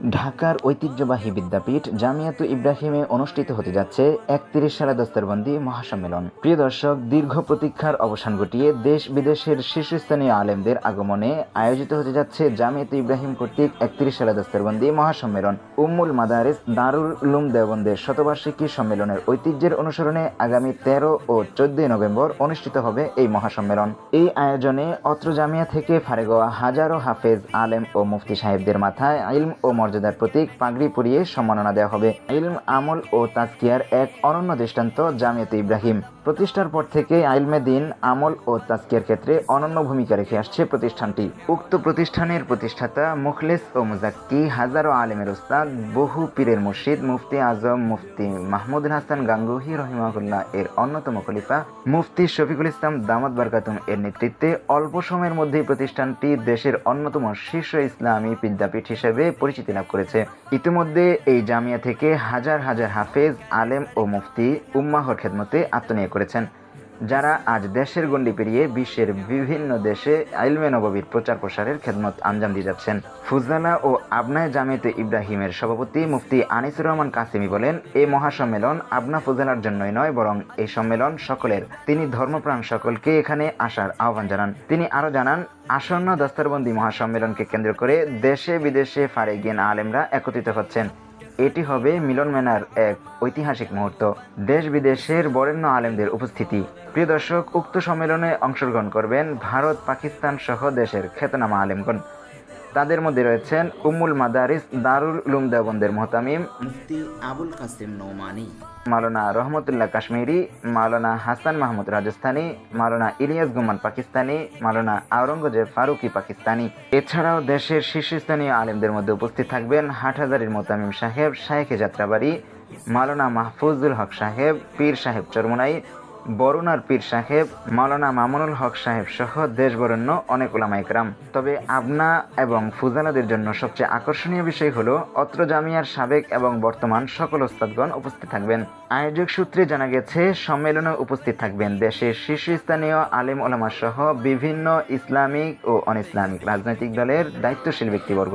ঢাকার ঐতিহ্যবাহী বিদ্যাপীঠ জামিয়াতু ইব্রাহিমে অনুষ্ঠিত হতে যাচ্ছে একত্রিশ সালে দস্তরবন্দি মহাসম্মেলন। প্রিয় দর্শক, দীর্ঘ প্রতীক্ষার অবসান ঘটিয়ে দেশ বিদেশের শীর্ষস্থানীয় আলেমদের আগমনে আয়োজিত হতে যাচ্ছে জামিয়াতু ইব্রাহিম কর্তৃক একত্রিশ সালে দস্তরবন্দি মহাসম্মেলন। উম্মুল মাদারিস দারুল উলুম দেওবন্দের শতবার্ষিকী সম্মেলনের ঐতিহ্যের অনুসরণে আগামী তেরো ও চোদ্দই নভেম্বর অনুষ্ঠিত হবে এই মহাসম্মেলন। এই আয়োজনে অত্র জামিয়া থেকে ফারেগোয়া হাজারো হাফেজ আলেম ও মুফতি সাহেবদের মাথায় ইলম ও মর্যাদার প্রতীক পাগড়ি পরিয়ে সম্মাননা দেওয়া হবে। ইলম আমল ও তাজকিয়ার এক অনন্য দৃষ্টান্ত জামিয়াতে ইব্রাহিম। প্রতিষ্ঠার পর থেকে আইলমে দিন, আমল ও তাজকিয়ার ক্ষেত্রে অনন্য ভূমিকা রেখে আসছে প্রতিষ্ঠানটি। উক্ত প্রতিষ্ঠানের প্রতিষ্ঠাতা মুখলেস ও মুজাক্কি, হাজারো আলেমের ওস্তাদ বহু পীরের মুর্শিদ, মুফতি আজম, মুফতি মাহমুদ হাসান গাঙ্গুহি রহিমাহুল্লাহ এর অন্যতম খলিফা, মুফতি শফিকুল ইসলাম দামাত বারকাতুম এর নেতৃত্বে অল্প সময়ের মধ্যেই প্রতিষ্ঠানটি দেশের অন্যতম শীর্ষ ইসলামী বিদ্যাপীঠ হিসেবে পরিচিতি লাভ করেছে। ইতিমধ্যে এই জামিয়া থেকে হাজার হাজার হাফেজ, আলেম ও মুফতি উম্মাহর খেদমতে আত্মনিয়োগ করেছেন। যারা আজ দেশের গণ্ডি পেরিয়ে বিশ্বের বিভিন্ন দেশে আইলমে নববীর প্রচার প্রসারের খেদমত আঞ্জাম দিয়ে যাচ্ছেন। ফুজালা ও আবনায় জামিয়াতে ইব্রাহিমের সভাপতি মুফতি আনিসুর রহমান কাসিমি বলেন এই মহাসম্মেলন আবনা ফুজালার জন্যই নয়, বরং এই সম্মেলন সকলের, তিনি ধর্মপ্রাণ সকলকে এখানে আসার আহ্বান জানান। তিনি আরও জানান, আসন্ন দস্তরবন্দি মহাসম্মেলনকে কেন্দ্র করে দেশে বিদেশে ফারেগিন আলেমরা একত্রিত হচ্ছেন। এটি হবে মিলন মেনার এক ঐতিহাসিক মুহূর্ত। দেশ বিদেশের বরেণ্য আলেমদের উপস্থিতি। প্রিয় দর্শক, উক্ত সম্মেলনে অংশগ্রহণ করবেন ভারত পাকিস্তান সহ দেশের খ্যাতনামা আলেমগণ। তাদের মধ্যে রয়েছেন উম্মুল মাদারিস দারুল উলুম দেওবন্দের মোহতামিম মুফতি আবুল কাসিম নৌমানি মাওলানা রহমতুল্লাহ কাশ্মীরি মাওলানা হাসান মাহমুদ রাজস্থানী মাওলানা ইলিয়াস গুমান পাকিস্তানি মাওলানা আওরঙ্গজেব ফারুকি পাকিস্তানি। এছাড়াও দেশের শীর্ষস্থানীয় আলেমদের মধ্যে উপস্থিত থাকবেন হাটহাজারির মোতামিম সাহেব শাহেখে যাত্রাবাড়ি মাওলানা মাহফুজুল হক সাহেব পীর সাহেব চরমুনাই বরুণার পীর সাহেব, মাওলানা মামুনুল হক সাহেব সহ দেশ বরেণ্য অনেক ওলামা একরাম তবে আবনা এবং ফুজালাদের জন্য সবচেয়ে আকর্ষণীয় বিষয় হলো, অত্র জামিয়ার সাবেক এবং বর্তমান সকল ওস্তাদগণ উপস্থিত থাকবেন। আয়োজক সূত্রে জানা গেছে, সম্মেলনে উপস্থিত থাকবেন দেশের শীর্ষস্থানীয় আলেম ওলামা সহ বিভিন্ন ইসলামিক ও অন ইসলামিক রাজনৈতিক দলের দায়িত্বশীল ব্যক্তিবর্গ।